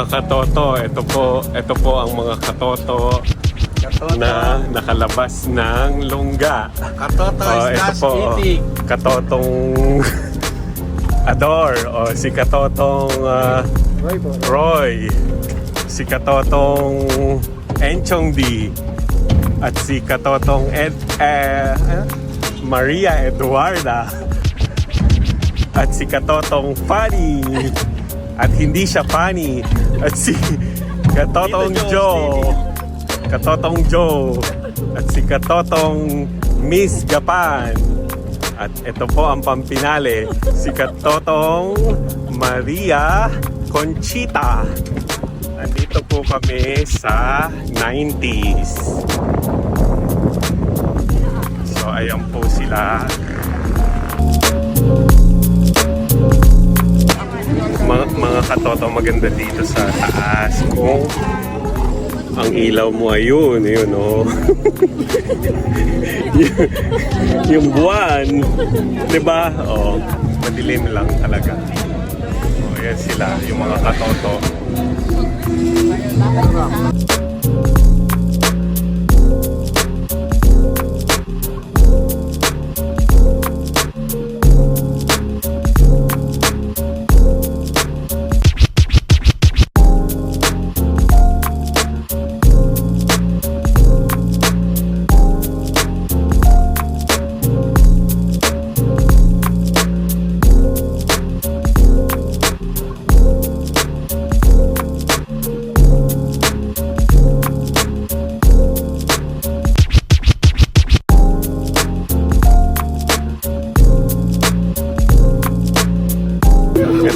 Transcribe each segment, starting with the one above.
mga katoto, ito po, ito po ang mga katoto na nakalabas ng lungga. Katoto Oh, is ito po, oh, eating. katotong Ador, o si katotong ah, Roy, si katotong Enchong D, at si katotong Ed, eh, ano? Maria Eduarda, at si katotong Fanny, at hindi siya Fanny, at si katotong Joe, katotong Joe, at si katotong Miss Japan, at ito po ang pampinale, si Katotong Maria Conchita. Nandito po kami sa 90s. So ayan po sila. Mga, maganda dito sa taas. Kung ang ilaw mo ayun, yun oh. Yung buwan, 'di ba? Oh, madilim lang talaga. Oh, yan sila, yung mga katoto.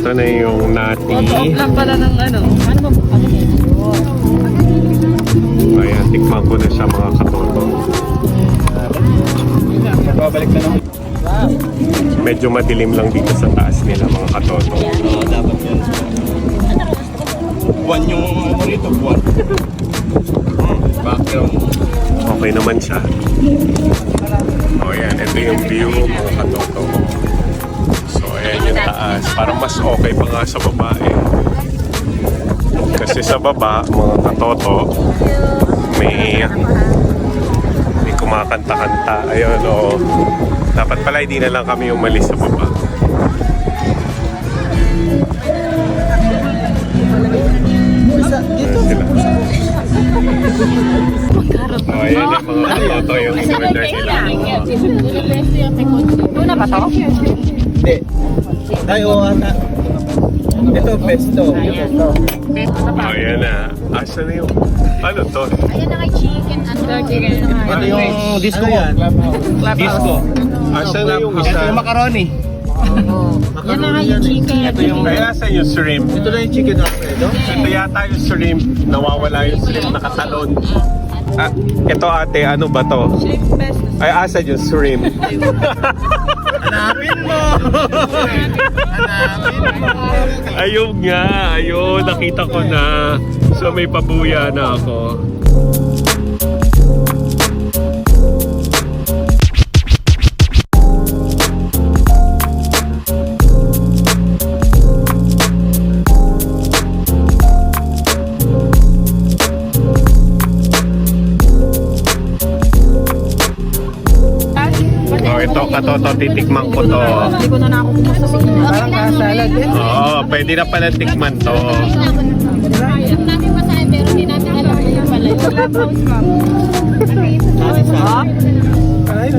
Ito na yung nati. lang pala ng ano. Ano ba? Ano Ayan, tikman ko na siya mga katoto. Babalik na naman. Medyo madilim lang dito sa taas nila mga katoto. Oo, dapat yun. Buwan yung ano rito, buwan. Background. Okay naman siya. O yan, ito yung view mga katoto. Taas. Parang mas okay pa nga sa baba eh. Kasi sa baba, mga katoto, may may kumakanta-kanta. Ayun, oo. Dapat pala hindi na lang kami umalis sa baba. Ayan sila. Oh, ayan yung mga katoto yung in-order nila. Una ba to? Hindi. Tayo, ata. Ito, pesto. Pesto. Oh, ayan na. Asa na yung... Ano to? Ayan na kay chicken. Ano? Chicken. Ito yung disco mo. Disco. Asa na yung Ito isa? yung macaroni. Yan na kay chicken. Ito yung... Kaya asa yung shrimp? Ito na yung chicken Alfredo. Ito yata yung shrimp. Nawawala yung shrimp nakatalon. Ah, ito ate, ano ba to? Ay, asa yung shrimp? Hanapin mo! Hanapin mo! Ayun nga, ayun, nakita ko na. So may pabuya na ako. Oh, ito katoto, titikman ko to. Hindi ko na na ako kumusta sa inyo. Parang kasalad eh. Oo, pwede na pala tikman to. Alam namin masaya pero hindi natin alam kung yung pala. Clubhouse, ma'am. Ay,